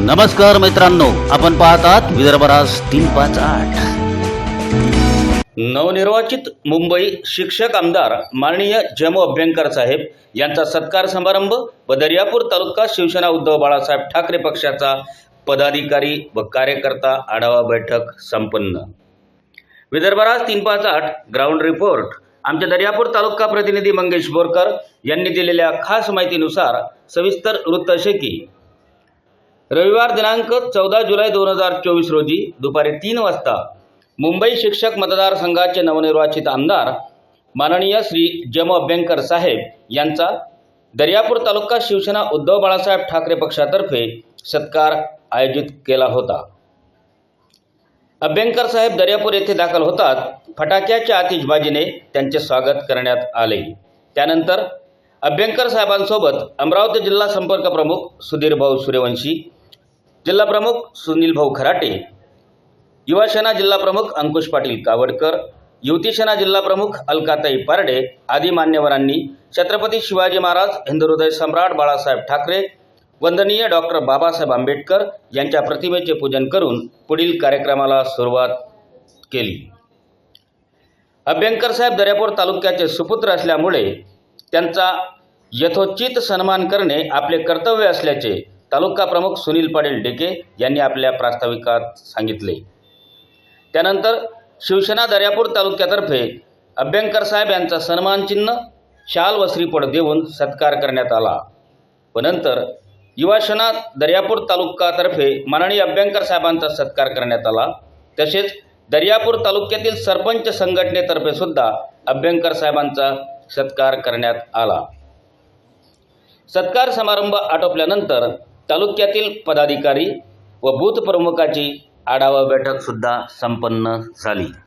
नमस्कार मित्रांनो आपण पाहतात विदर्भराज तीन पाच आठ. नवनिर्वाचित मुंबई शिक्षक आमदार माननीय जमो अभ्यंकर साहेब यांचा सत्कार समारंभ व दर्यापूर तालुका शिवसेना उद्धव बाळासाहेब ठाकरे पक्षाचा पदाधिकारी व कार्यकर्ता आढावा बैठक संपन्न. विदर्भराज तीन पाच आठ ग्राउंड रिपोर्ट. आमच्या दर्यापूर तालुका प्रतिनिधी मंगेश बोरकर यांनी दिलेल्या खास माहितीनुसार सविस्तर वृत्त असे की रविवार दिनांक चौदा जुलै दोन हजार चोवीस रोजी दुपारी तीन वाजता मुंबई शिक्षक मतदारसंघाचे नवनिर्वाचित आमदार माननीय श्री जम अभ्यंकर साहेब यांचा दर्यापूर तालुका शिवसेना उद्धव बाळासाहेब ठाकरे पक्षातर्फे सत्कार आयोजित केला होता. अभ्यंकर साहेब दर्यापूर येथे दाखल होतात. फटाक्याच्या आतिषबाजीने त्यांचे स्वागत करण्यात आले. त्यानंतर अभ्यंकर साहेबांसोबत अमरावती जिल्हा संपर्क प्रमुख सुधीर भाऊ सूर्यवंशी जिल्हा प्रमुख सुनील भाऊ खराटे युवा सेना जिल्हा प्रमुख अंकुश पाटील कावडकर युवती सेना जिल्हा प्रमुख अलकाताई पारडे आदी मान्यवरांनी छत्रपती शिवाजी महाराज हिंदुहृदय सम्राट बाळासाहेब ठाकरे वंदनीय डॉक्टर बाबासाहेब आंबेडकर यांच्या प्रतिमेचे पूजन करून पुढील कार्यक्रमाला सुरुवात केली. अभ्यंकर साहेब दर्यापूर तालुक्याचे सुपुत्र असल्यामुळे त्यांचा यथोचित सन्मान करणे आपले कर्तव्य असल्याचे तालुका प्रमुख सुनील पाटील डेके यांनी आपल्या प्रास्ताविकात सांगितले. त्यानंतर शिवसेना दर्यापूर तालुक्यातर्फे अभ्यंकर साहेब यांचा सन्मानचिन्ह शाल व श्रीपड देऊन सत्कार करण्यात आला. व नंतर युवासेना दर्यापूर तालुकातर्फे माननीय अभ्यंकर साहेबांचा सत्कार करण्यात आला. तसेच दर्यापूर तालुक्यातील सरपंच संघटनेतर्फे सुद्धा अभ्यंकर साहेबांचा सत्कार करण्यात आला. सत्कार समारंभ आटोपल्यानंतर तालुक्यातील पदाधिकारी व बूथ प्रमुखाची आढावा बैठक सुद्धा संपन्न झाली.